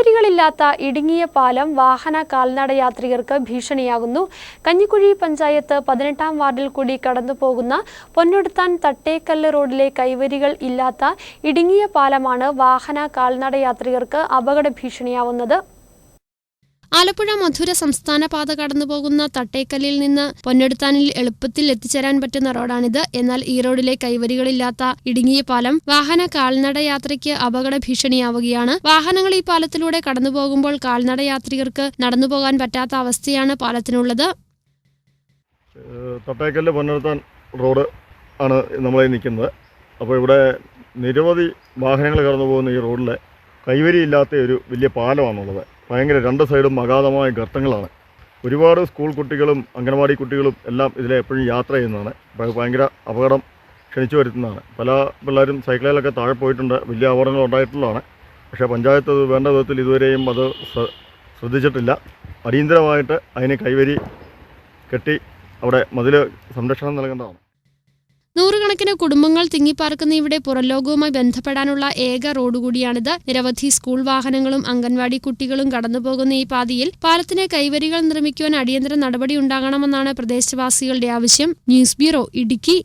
കൈവരികളില്ലാത്ത ഇടുങ്ങിയ പാലം വാഹന കാൽനട യാത്രികർക്ക് ഭീഷണിയാകുന്നു. കഞ്ഞിക്കുഴി പഞ്ചായത്ത് പതിനെട്ടാം വാർഡിൽ കൂടി കടന്നുപോകുന്ന പൊന്നൊടുത്താൻ തട്ടേക്കല്ല് റോഡിലെ കൈവരികൾ ഇല്ലാത്ത ഇടുങ്ങിയ പാലമാണ് വാഹന കാൽനട യാത്രികർക്ക് അപകട ഭീഷണിയാവുന്നത്. ആലപ്പുഴ മധുര സംസ്ഥാന പാത കടന്നുപോകുന്ന തട്ടേക്കല്ലിൽ നിന്ന് പൊന്നെടുത്താനിൽ എളുപ്പത്തിൽ എത്തിച്ചേരാൻ പറ്റുന്ന റോഡാണിത്. എന്നാൽ ഈ റോഡിലെ കൈവരികളില്ലാത്ത ഇടുങ്ങിയ പാലം വാഹന കാൽനട യാത്രയ്ക്ക് അപകട ഭീഷണിയാവുകയാണ്. വാഹനങ്ങൾ ഈ പാലത്തിലൂടെ കടന്നുപോകുമ്പോൾ കാൽനട യാത്രികർക്ക് നടന്നുപോകാൻ പറ്റാത്ത അവസ്ഥയാണ് പാലത്തിനുള്ളത്. തട്ടേക്കല്ല് പൊന്നെടുത്താൻ റോഡ് ആണ് നമ്മളെ നിൽക്കുന്നത്. അപ്പോൾ ഇവിടെ നിരവധി വാഹനങ്ങൾ കടന്നു പോകുന്ന ഈ റോഡിലെ കൈവരിയില്ലാത്ത ഒരു വലിയ പാലമാണുള്ളത്. ഭയങ്കര രണ്ട് സൈഡും അഗാധമായ ഗർത്തങ്ങളാണ്. ഒരുപാട് സ്കൂൾ കുട്ടികളും അംഗനവാടി കുട്ടികളും എല്ലാം ഇതിലെ എപ്പോഴും യാത്ര ചെയ്യുന്നതാണ്. ഭയങ്കര അപകടം ക്ഷണിച്ചു വരുത്തുന്നതാണ്. പല പിള്ളേരും സൈക്കിളിലൊക്കെ താഴെ പോയിട്ടുണ്ട്. വലിയ അപകടങ്ങൾ ഉണ്ടായിട്ടുള്ളതാണ്. പക്ഷേ പഞ്ചായത്ത് വേണ്ട വിധത്തിൽ ഇതുവരെയും അത് ശ്രദ്ധിച്ചിട്ടില്ല. അടിയന്തരമായിട്ട് അതിന് കൈവരി കെട്ടി അവിടെ മതിൽ സംരക്ഷണം നൽകേണ്ടതാണ്. നൂറുകണക്കിന് കുടുംബങ്ങൾ തിങ്ങിപ്പാർക്കുന്ന ഇവിടെ പുറംലോകവുമായി ബന്ധപ്പെടാനുള്ള ഏക റോഡ് കൂടിയാണിത് നിരവധി സ്കൂൾ വാഹനങ്ങളും അംഗൻവാടി കുട്ടികളും കടന്നുപോകുന്ന ഈ പാതയിൽ പാലത്തിന് കൈവരികൾ നിർമ്മിക്കുവാൻ അടിയന്തര നടപടി ഉണ്ടാകണമെന്നാണ് പ്രദേശവാസികളുടെ ആവശ്യം. News bureau Idukki.